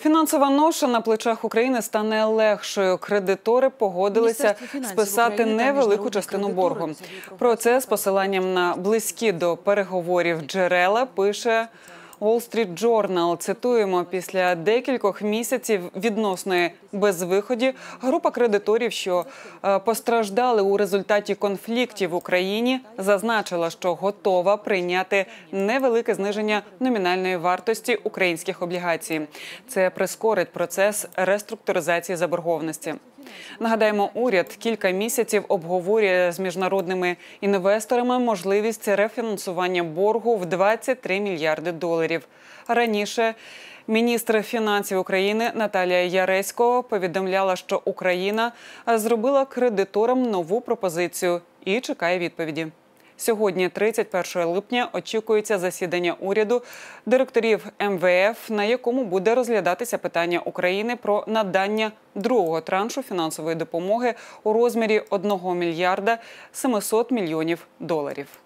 Фінансова ноша на плечах України стане легшою. Кредитори погодилися списати невелику частину боргу. Про це з посиланням на близькі до переговорів джерела пише Wall Street Journal. Цитуємо, після декількох місяців відносної безвиході група кредиторів, що е, постраждали у результаті конфліктів в Україні, зазначила, що готова прийняти невелике зниження номінальної вартості українських облігацій. Це прискорить процес реструктуризації заборгованості. Нагадаємо, уряд кілька місяців обговорює з міжнародними інвесторами можливість рефінансування боргу в 23 мільярди доларів. Раніше міністр фінансів України Наталія Яресько повідомляла, що Україна зробила кредиторам нову пропозицію і чекає відповіді. Сьогодні, 31 липня, очікується засідання уряду директорів МВФ, на якому буде розглядатися питання України про надання другого траншу фінансової допомоги у розмірі 1 мільярда 700 мільйонів доларів.